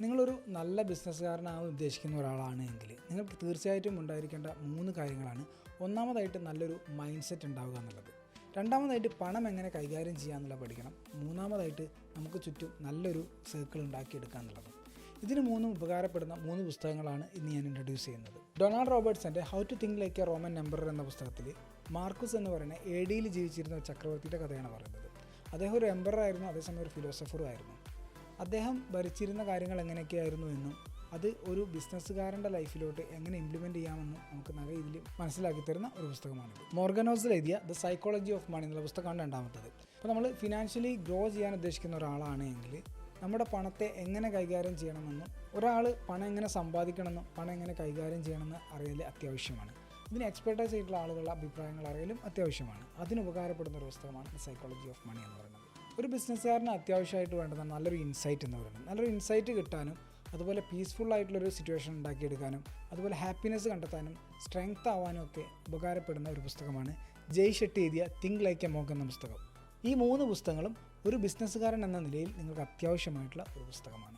നിങ്ങളൊരു നല്ല ബിസിനസ്സുകാരനാവാൻ ഉദ്ദേശിക്കുന്ന ഒരാളാണ് എങ്കിൽ നിങ്ങൾക്ക് തീർച്ചയായിട്ടും ഉണ്ടായിരിക്കേണ്ട മൂന്ന് കാര്യങ്ങളാണ്. ഒന്നാമതായിട്ട് നല്ലൊരു മൈൻഡ് സെറ്റ് ഉണ്ടാവുക എന്നുള്ളത്. രണ്ടാമതായിട്ട് പണം എങ്ങനെ കൈകാര്യം ചെയ്യാമെന്നുള്ളത് പഠിക്കണം. മൂന്നാമതായിട്ട് നമുക്ക് ചുറ്റും നല്ലൊരു സർക്കിൾ ഉണ്ടാക്കിയെടുക്കുക എന്നുള്ളത്. ഇതിന് മൂന്നും ഉപകാരപ്പെടുന്ന മൂന്ന് പുസ്തകങ്ങളാണ് ഇന്ന് ഞാൻ ഇൻട്രൊഡ്യൂസ് ചെയ്യുന്നത്. Donald റോബർട്ട്സിന്റെ how to think like a Roman number എന്ന പുസ്തകത്തിൽ മാർക്കുസ് എന്ന് പറയുന്ന എ ഡിയിൽ ജീവിച്ചിരുന്ന ചക്രവർത്തിയുടെ കഥയാണ് പറയുന്നത്. അദ്ദേഹം ഒരു എംബറായിരുന്നു അതേസമയം ഒരു ഫിലോസഫറും ആയിരുന്നു. അദ്ദേഹം ഭരിച്ചിരുന്ന കാര്യങ്ങൾ എങ്ങനെയൊക്കെയായിരുന്നു എന്നും അത് ഒരു ബിസിനസ്സുകാരന്റെ ലൈഫിലോട്ട് എങ്ങനെ ഇംപ്ലിമെന്റ് ചെയ്യാമെന്നും നമുക്ക് നല്ല രീതിയിൽ മനസ്സിലാക്കി തരുന്ന ഒരു പുസ്തകമാണിത്. മോർഗനോസിൽ എഴുതിയ ദ സൈക്കോളജി ഓഫ് മണി എന്നുള്ള പുസ്തകമാണ് രണ്ടാമത്തത്. അപ്പോൾ നമ്മൾ ഫിനാൻഷ്യലി ഗ്രോ ചെയ്യാൻ ഉദ്ദേശിക്കുന്ന ഒരാളാണെങ്കിൽ നമ്മുടെ പണത്തെ എങ്ങനെ കൈകാര്യം ചെയ്യണമെന്നും ഒരാൾ പണം എങ്ങനെ സമ്പാദിക്കണമെന്നും പണം എങ്ങനെ കൈകാര്യം ചെയ്യണമെന്ന് അറിയൽ അത്യാവശ്യമാണ്. ഇതിന് എക്സ്പെർട്ടൈസ് ആയിട്ടുള്ള ആളുകളുടെ അഭിപ്രായങ്ങൾ അറിയലും അത്യാവശ്യമാണ്. അതിന് ഉപകാരപ്പെടുന്ന ഒരു പുസ്തകമാണ് സൈക്കോളജി ഓഫ് മണി എന്ന് പറയുന്നത്. ഒരു ബിസിനസ്സുകാരന് അത്യാവശ്യമായിട്ട് വേണ്ടത് നല്ലൊരു ഇൻസൈറ്റ് എന്ന് പറയുന്നത്. നല്ലൊരു ഇൻസൈറ്റ് കിട്ടാനും അതുപോലെ പീസ്ഫുൾ ആയിട്ടുള്ളൊരു സിറ്റുവേഷൻ ഉണ്ടാക്കിയെടുക്കാനും അതുപോലെ ഹാപ്പിനെസ് കണ്ടെത്താനും സ്ട്രെങ്ത് ആവാനും ഒക്കെ ഉപകാരപ്പെടുന്ന ഒരു പുസ്തകമാണ് ജയ് ഷെട്ടി എഴുതിയ തിങ്ക് ലൈക്ക് എ മോക്ക് എന്ന പുസ്തകം. ഈ മൂന്ന് പുസ്തകങ്ങളും ഒരു ബിസിനസ്സുകാരൻ എന്ന നിലയിൽ നിങ്ങൾക്ക് അത്യാവശ്യമായിട്ടുള്ള ഒരു പുസ്തകമാണ്.